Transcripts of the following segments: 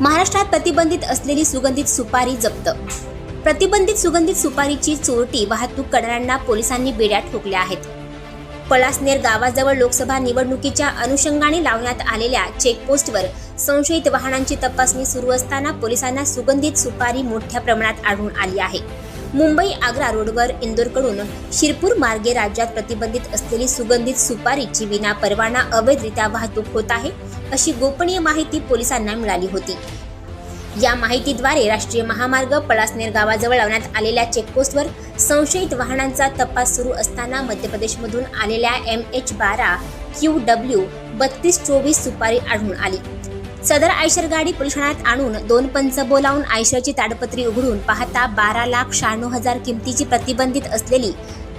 महाराष्ट्रात प्रतिबंधित असलेली सुगंधित सुपारी जप्त. प्रतिबंधित सुगंधित सुपारीची चोरटी वाहतूक करणाऱ्यांना पोलिसांनी बेड्या ठोकल्या आहेत. पलासनेर गावाजवळ लोकसभा निवडणुकीच्या अनुषंगाने लावण्यात आलेल्या चेकपोस्टवर संशयित वाहनांची तपासणी सुरू असताना पोलिसांना सुगंधित सुपारी मोठ्या प्रमाणात आढळून आली आहे. मुंबई आग्रा रोडवर इंदोरकडून शिरपूर मार्गे राज्यात प्रतिबंधित असलेली सुगंधित सुपारीची विना परवाना अवैधरित्या वाहतूक होत आहे अशी गोपनीय माहिती पोलिसांना मिळाली होती. या माहितीद्वारे राष्ट्रीय महामार्ग पळासनेर गावाजवळ लावण्यात आलेल्या चेकपोस्टवर संशयित वाहनांचा तपास सुरू असताना मध्य प्रदेशमधून आलेल्या एम एच बारा क्यू डब्ल्यू बत्तीस चोवीस सुपारी आढळून आली. सदर आयशर गाडी पोलीस ठाण्यात आणून दोन पंच बोलावून आयशरची ताडपत्री उघडून पाहता बारा लाख शहाण्णव हजार किमतीची प्रतिबंधित असलेली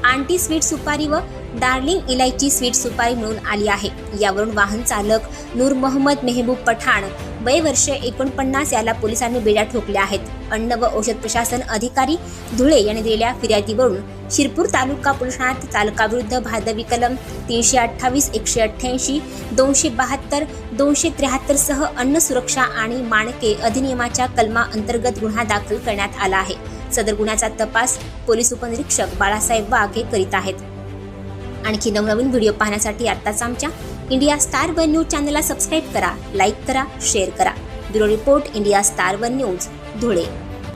आंटी स्वीट सुपारी व डार्लिंग इलायची स्वीट सुपारी मिळून आली आहे. यावरून वाहन चालक नूर मोहम्मद मेहबूब पठाण वय वर्ष एकोणपन्नास याला पोलिसांनी बेड्या ठोकल्या आहेत. अन्न व औषध प्रशासन अधिकारी धुळे यांनी दिलेल्या फिर्यादीवरून शिरपूर तालुका पोलीस ठाण्यात चालकाविरुद्ध भादवी कलम तीनशे अठ्ठावीस एकशे अठ्ठ्याऐंशी दोनशे बहात्तर दोनशे त्र्याहत्तर सह अन्न सुरक्षा आणि मानके अधिनियमाच्या कलमा अंतर्गत गुन्हा दाखल करण्यात आला आहे. सदर गुन्ह्याचा तपास पोलीस उपनिरीक्षक बाळासाहेब वाघ हे करीत आहेत. आणखी नवनवीन व्हिडिओ पाहण्यासाठी आत्ताच आमच्या इंडिया स्टार वन न्यूज चॅनलला सबस्क्राईब करा लाईक करा शेअर करा. Bureau report India Star One News Dhule.